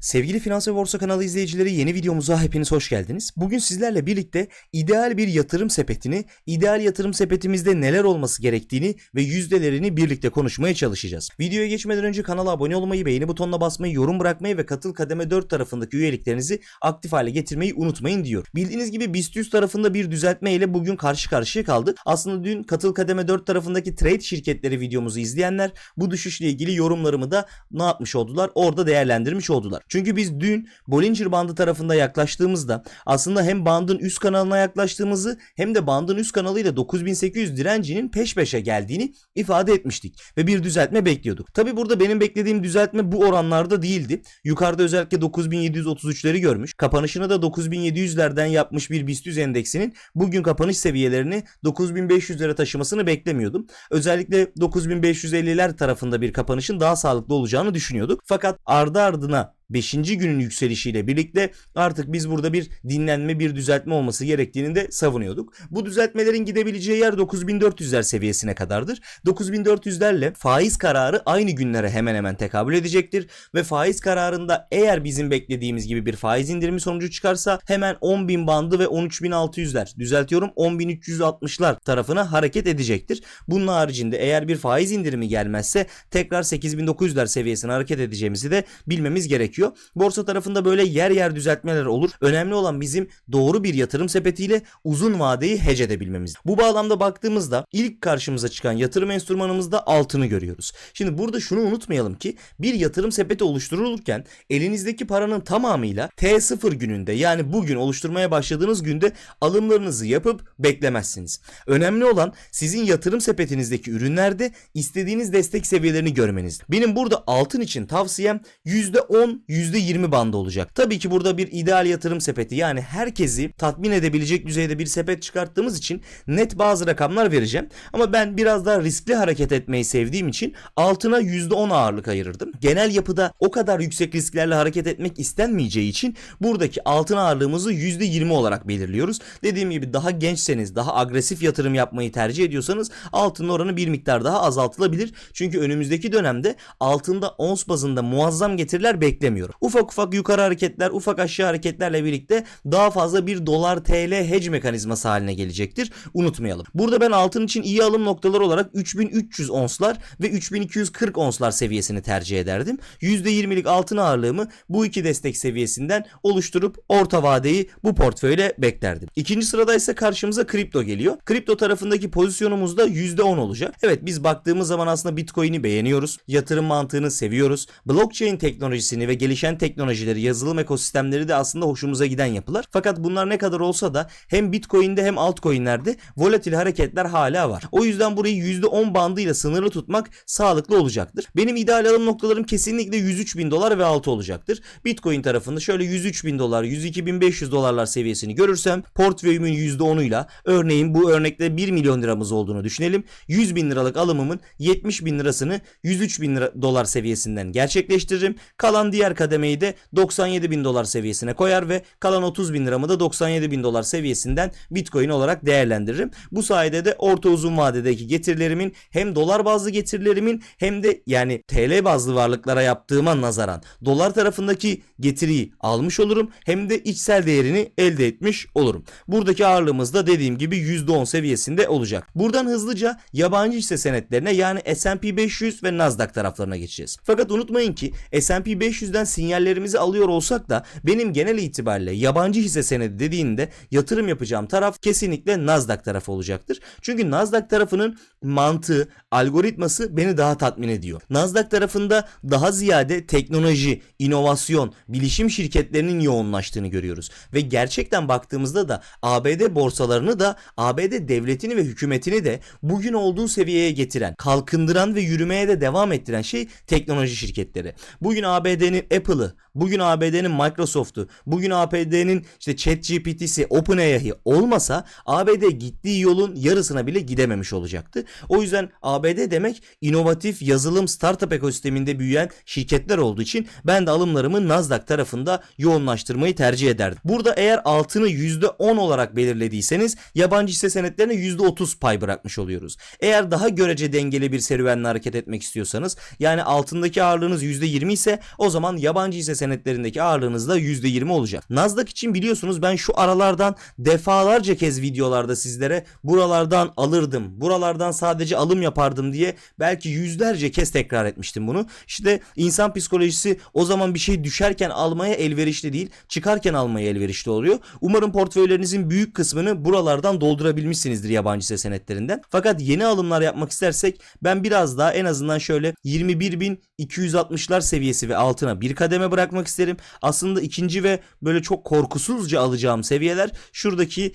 Sevgili Finans ve Borsa kanalı izleyicileri yeni videomuza hepiniz hoş geldiniz. Bugün sizlerle birlikte ideal bir yatırım sepetini, ideal yatırım sepetimizde neler olması gerektiğini ve yüzdelerini birlikte konuşmaya çalışacağız. Videoya geçmeden önce kanala abone olmayı, beğeni butonuna basmayı, yorum bırakmayı ve katıl kademe 4 tarafındaki üyeliklerinizi aktif hale getirmeyi unutmayın diyor. Bildiğiniz gibi BIST 100 tarafında bir düzeltme ile bugün karşı karşıya kaldı. Aslında dün katıl kademe 4 tarafındaki trade şirketleri videomuzu izleyenler bu düşüşle ilgili yorumlarımı da ne yapmış oldular? Orada değerlendirmiş oldular. Çünkü biz dün Bollinger bandı tarafında yaklaştığımızda aslında hem bandın üst kanalına yaklaştığımızı hem de bandın üst kanalıyla 9800 direncinin peş peşe geldiğini ifade etmiştik ve bir düzeltme bekliyorduk. Tabi burada benim beklediğim düzeltme bu oranlarda değildi. Yukarıda özellikle 9733'leri görmüş. Kapanışını da 9700'lerden yapmış bir BIST 100 endeksinin bugün kapanış seviyelerini 9500'lere taşımasını beklemiyordum. Özellikle 9550'ler tarafında bir kapanışın daha sağlıklı olacağını düşünüyorduk. Fakat ardı ardına 5. günün yükselişiyle birlikte artık biz burada bir dinlenme bir düzeltme olması gerektiğini de savunuyorduk. Bu düzeltmelerin gidebileceği yer 9400'ler seviyesine kadardır. 9400'lerle faiz kararı aynı günlere hemen hemen tekabül edecektir ve faiz kararında eğer bizim beklediğimiz gibi bir faiz indirimi sonucu çıkarsa hemen 10.000 bandı ve 13.600'ler düzeltiyorum 10.360'lar tarafına hareket edecektir. Bunun haricinde eğer bir faiz indirimi gelmezse tekrar 8.900'ler seviyesine hareket edeceğimizi de bilmemiz gerekiyor. Borsa tarafında böyle yer yer düzeltmeler olur. Önemli olan bizim doğru bir yatırım sepetiyle uzun vadeyi hedge edebilmemiz. Bu bağlamda baktığımızda ilk karşımıza çıkan yatırım enstrümanımızda altını görüyoruz. Şimdi burada şunu unutmayalım ki bir yatırım sepeti oluşturulurken elinizdeki paranın tamamıyla T0 gününde yani bugün oluşturmaya başladığınız günde alımlarınızı yapıp beklemezsiniz. Önemli olan sizin yatırım sepetinizdeki ürünlerde istediğiniz destek seviyelerini görmeniz. Benim burada altın için tavsiyem %10 %20 bandı olacak. Tabii ki burada bir ideal yatırım sepeti yani herkesi tatmin edebilecek düzeyde bir sepet çıkarttığımız için net bazı rakamlar vereceğim. Ama ben biraz daha riskli hareket etmeyi sevdiğim için altına %10 ağırlık ayırırdım. Genel yapıda o kadar yüksek risklerle hareket etmek istenmeyeceği için buradaki altın ağırlığımızı %20 olarak belirliyoruz. Dediğim gibi daha gençseniz, daha agresif yatırım yapmayı tercih ediyorsanız altının oranı bir miktar daha azaltılabilir. Çünkü önümüzdeki dönemde altında ons bazında muazzam getiriler beklemiyorum. Ufak ufak yukarı hareketler, ufak aşağı hareketlerle birlikte daha fazla bir dolar TL hedge mekanizması haline gelecektir. Unutmayalım. Burada ben altın için iyi alım noktaları olarak 3300 onslar ve 3240 onslar seviyesini tercih ederdim. %20'lik altın ağırlığımı bu iki destek seviyesinden oluşturup orta vadeyi bu portföyle beklerdim. İkinci sırada ise karşımıza kripto geliyor. Kripto tarafındaki pozisyonumuz da %10 olacak. Evet biz baktığımız zaman aslında Bitcoin'i beğeniyoruz. Yatırım mantığını seviyoruz. Blockchain teknolojisini ve gelişen teknolojileri, yazılım ekosistemleri de aslında hoşumuza giden yapılar. Fakat bunlar ne kadar olsa da hem Bitcoin'de hem altcoin'lerde volatil hareketler hala var. O yüzden burayı %10 bandıyla sınırlı tutmak sağlıklı olacaktır. Benim ideal alım noktalarım kesinlikle 103 bin dolar ve altı olacaktır. Bitcoin tarafında şöyle 103 bin dolar, 102 bin 500 dolarlar seviyesini görürsem portföyümün %10'uyla örneğin bu örnekte 1 milyon liramız olduğunu düşünelim. 100 bin liralık alımımın 70 bin lirasını 103 bin lira, dolar seviyesinden gerçekleştiririm. Kalan diğer kademeyi de 97 bin dolar seviyesine koyar ve kalan 30 bin liramı da 97 bin dolar seviyesinden Bitcoin olarak değerlendiririm. Bu sayede de orta uzun vadedeki getirilerimin hem dolar bazlı getirilerimin hem de yani TL bazlı varlıklara yaptığıma nazaran dolar tarafındaki getiriyi almış olurum hem de içsel değerini elde etmiş olurum. Buradaki ağırlığımız da dediğim gibi %10 seviyesinde olacak. Buradan hızlıca yabancı hisse senetlerine yani S&P 500 ve Nasdaq taraflarına geçeceğiz. Fakat unutmayın ki S&P 500'den sinyallerimizi alıyor olsak da benim genel itibariyle yabancı hisse senedi dediğinde yatırım yapacağım taraf kesinlikle Nasdaq tarafı olacaktır. Çünkü Nasdaq tarafının mantığı, algoritması beni daha tatmin ediyor. Nasdaq tarafında daha ziyade teknoloji, inovasyon, bilişim şirketlerinin yoğunlaştığını görüyoruz. Ve gerçekten baktığımızda da ABD borsalarını da ABD devletini ve hükümetini de bugün olduğu seviyeye getiren, kalkındıran ve yürümeye de devam ettiren şey teknoloji şirketleri. Bugün ABD'nin Apple'ı, bugün ABD'nin Microsoft'u, bugün ABD'nin işte ChatGPT'si, OpenAI'yi olmasa ABD gittiği yolun yarısına bile gidememiş olacaktı. O yüzden ABD demek inovatif yazılım startup ekosisteminde büyüyen şirketler olduğu için ben de alımlarımı Nasdaq tarafında yoğunlaştırmayı tercih ederdim. Burada eğer altını %10 olarak belirlediyseniz yabancı hisse senetlerine %30 pay bırakmış oluyoruz. Eğer daha görece dengeli bir serüvenle hareket etmek istiyorsanız yani altındaki ağırlığınız %20 ise o zaman yabancı hisse senetlerindeki ağırlığınız da %20 olacak. Nasdaq için biliyorsunuz ben şu aralardan defalarca kez videolarda sizlere buralardan alırdım, buralardan sadece alım yapardım diye belki yüzlerce kez tekrar etmiştim bunu. İşte insan psikolojisi o zaman bir şey düşerken almaya elverişli değil, çıkarken almaya elverişli oluyor. Umarım portföylerinizin büyük kısmını buralardan doldurabilmişsinizdir yabancı hisse senetlerinden. Fakat yeni alımlar yapmak istersek ben biraz daha en azından şöyle 21.260'lar seviyesi ve altına bir kademe bırakmak isterim. Aslında ikinci ve böyle çok korkusuzca alacağım seviyeler şuradaki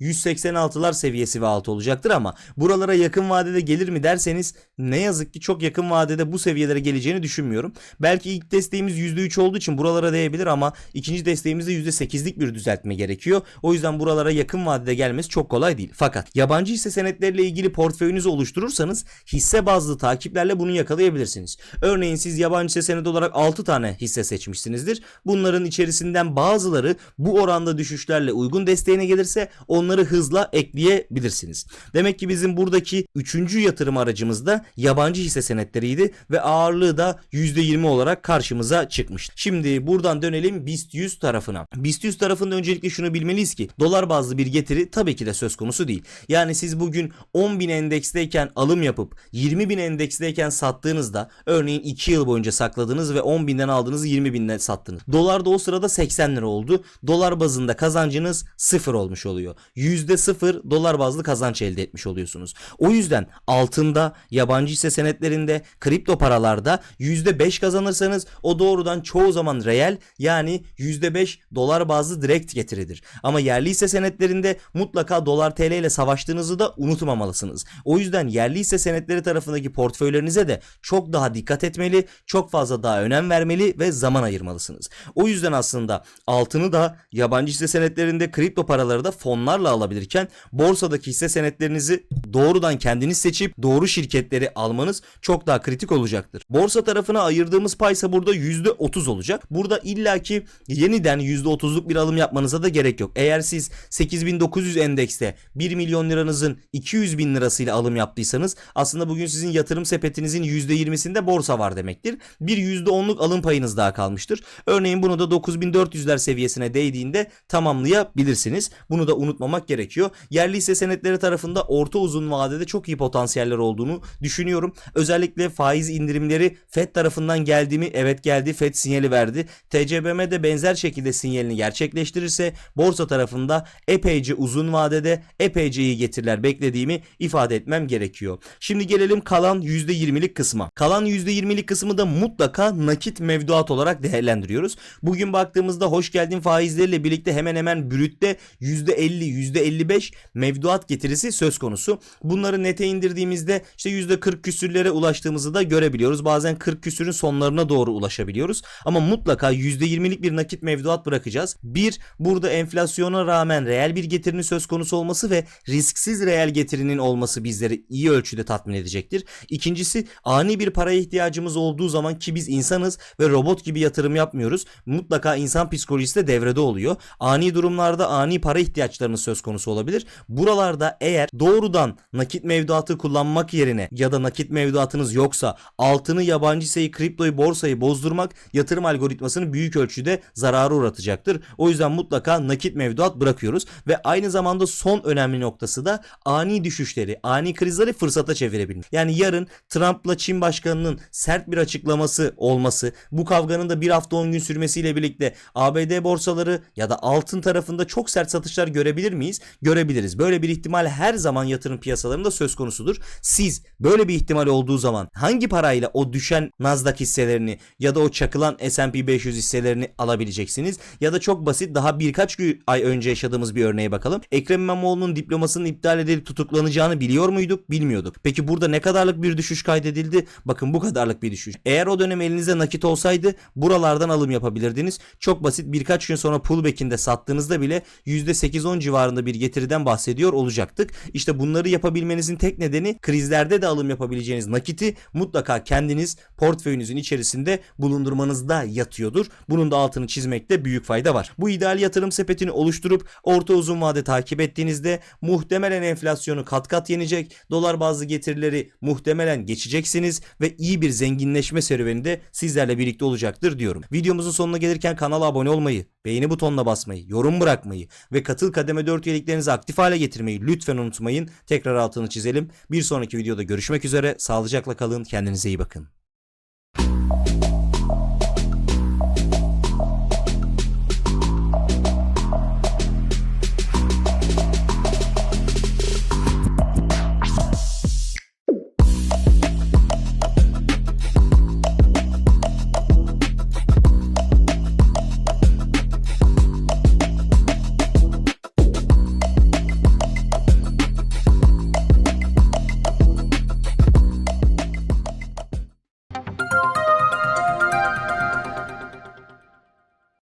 20.186'lar seviyesi ve altı olacaktır ama buralara yakın vadede gelir mi derseniz ne yazık ki çok yakın vadede bu seviyelere geleceğini düşünmüyorum. Belki ilk desteğimiz %3 olduğu için buralara değebilir ama ikinci desteğimizde %8'lik bir düzeltme gerekiyor. O yüzden buralara yakın vadede gelmesi çok kolay değil. Fakat yabancı hisse senetleriyle ilgili portföyünüzü oluşturursanız hisse bazlı takiplerle bunu yakalayabilirsiniz. Örneğin siz yabancı hisse senedi olarak 6 tane hisse seçmişsinizdir. Bunların içerisinden bazıları bu oranda düşüşlerle uygun desteğine gelirse onları hızla ekleyebilirsiniz. Demek ki bizim buradaki 3. yatırım aracımız da yabancı hisse senetleriydi ve ağırlığı da %20 olarak karşımıza çıkmış. Şimdi buradan dönelim BIST 100 tarafına. BIST 100 tarafında öncelikle şunu bilmeliyiz ki dolar bazlı bir getiri tabii ki de söz konusu değil. Yani siz bugün 10.000 endeksteyken alım yapıp 20.000 endeksteyken sattığınızda örneğin 2 yıl boyunca sakladınız ve 10.000'den aldığınızı 20.000'den sattınız. Dolar da o sırada 80 lira oldu. Dolar bazında kazancınız sıfır olmuş oluyor. %0 dolar bazlı kazanç elde etmiş oluyorsunuz. O yüzden altında, yabancı hisse senetlerinde, kripto paralarda %5 kazanırsanız o doğrudan çoğu zaman reel yani %5 dolar bazlı direkt getiridir. Ama yerli hisse senetlerinde mutlaka dolar TL ile savaştığınızı da unutmamalısınız. O yüzden yerli hisse senetleri tarafındaki portföylerinize de çok daha dikkat etmeli, çok fazla daha önem vermeli ve zaman ayırmalısınız. O yüzden aslında altını da yabancı hisse senetlerinde kripto paraları da fonlarla alabilirken borsadaki hisse senetlerinizi doğrudan kendiniz seçip doğru şirketleri almanız çok daha kritik olacaktır. Borsa tarafına ayırdığımız paysa burada %30 olacak. Burada illaki yeniden %30'luk bir alım yapmanıza da gerek yok. Eğer siz 8900 endekste 1 milyon liranızın 200 bin lirasıyla alım yaptıysanız aslında bugün sizin yatırım sepetinizin %20'sinde borsa var demektir. Bir %10'luk alım payınız daha kalmıştır. Örneğin bunu da 9400'ler seviyesine değdiğinde tamamlayabilirsiniz. Bunu da unutmamak gerekiyor. Yerli hisse senetleri tarafında orta uzun vadede çok iyi potansiyeller olduğunu düşünüyorum. Özellikle faiz indirimleri FED tarafından geldi mi? Evet geldi. FED sinyali verdi. TCBM de benzer şekilde sinyalini gerçekleştirirse borsa tarafında epeyce uzun vadede epeyce iyi getiriler beklediğimi ifade etmem gerekiyor. Şimdi gelelim kalan %20'lik kısma. Kalan %20'lik kısmı da mutlaka nakit mevduat olarak değerlendiriyoruz. Bugün baktığımızda hoş geldin faizleriyle birlikte hemen hemen brütte %50 %55 mevduat getirisi söz konusu. Bunları nete indirdiğimizde işte %40 küsürlere ulaştığımızı da görebiliyoruz. Bazen 40 küsürün sonlarına doğru ulaşabiliyoruz. Ama mutlaka %20'lik bir nakit mevduat bırakacağız. Bir, burada enflasyona rağmen reel bir getirinin söz konusu olması ve risksiz reel getirinin olması bizleri iyi ölçüde tatmin edecektir. İkincisi ani bir paraya ihtiyacımız olduğu zaman ki biz insanız ve robot gibi yatırım yapmıyoruz. Mutlaka insan psikolojisi de devrede oluyor. Ani durumlarda ani para ihtiyaçlarınız söz konusu olabilir. Buralarda eğer doğrudan nakit mevduatı kullanmak yerine ya da nakit mevduatınız yoksa altını, yabancı hisseyi, kriptoyu, borsayı bozdurmak yatırım algoritmasını büyük ölçüde zarara uğratacaktır. O yüzden mutlaka nakit mevduat bırakıyoruz ve aynı zamanda son önemli noktası da ani düşüşleri, ani krizleri fırsata çevirebilmek. Yani yarın Trump'la Çin başkanının sert bir açıklaması olması, bu kavganın da bir hafta 10 gün sürmesiyle birlikte ABD borsaları ya da altın tarafında çok sert satışlar görebilir miyiz? Görebiliriz. Böyle bir ihtimal her zaman yatırım piyasalarında söz konusudur. Siz böyle bir ihtimal olduğu zaman hangi parayla o düşen Nasdaq hisselerini ya da o çakılan S&P 500 hisselerini alabileceksiniz? Ya da çok basit daha birkaç gün ay önce yaşadığımız bir örneğe bakalım. Ekrem İmamoğlu'nun diplomasının iptal edilip tutuklanacağını biliyor muyduk? Bilmiyorduk. Peki burada ne kadarlık bir düşüş kaydedildi? Bakın bu kadarlık bir düşüş. Eğer o dönem elinizde nakit olsaydı buralardan alım yapabilirdiniz. Çok basit birkaç gün sonra pullback'inde sattığınızda bile %8-10 civarında civarında bir getiriden bahsediyor olacaktık. İşte bunları yapabilmenizin tek nedeni krizlerde de alım yapabileceğiniz nakiti mutlaka kendiniz portföyünüzün içerisinde bulundurmanızda yatıyordur. Bunun da altını çizmekte büyük fayda var. Bu ideal yatırım sepetini oluşturup orta uzun vade takip ettiğinizde muhtemelen enflasyonu kat kat yenecek, dolar bazlı getirileri muhtemelen geçeceksiniz ve iyi bir zenginleşme serüveni de sizlerle birlikte olacaktır diyorum. Videomuzun sonuna gelirken kanala abone olmayı, beğeni butonuna basmayı, yorum bırakmayı ve katıl kademe 4 üyeliklerinizi aktif hale getirmeyi lütfen unutmayın. Tekrar altını çizelim. Bir sonraki videoda görüşmek üzere. Sağlıcakla kalın. Kendinize iyi bakın.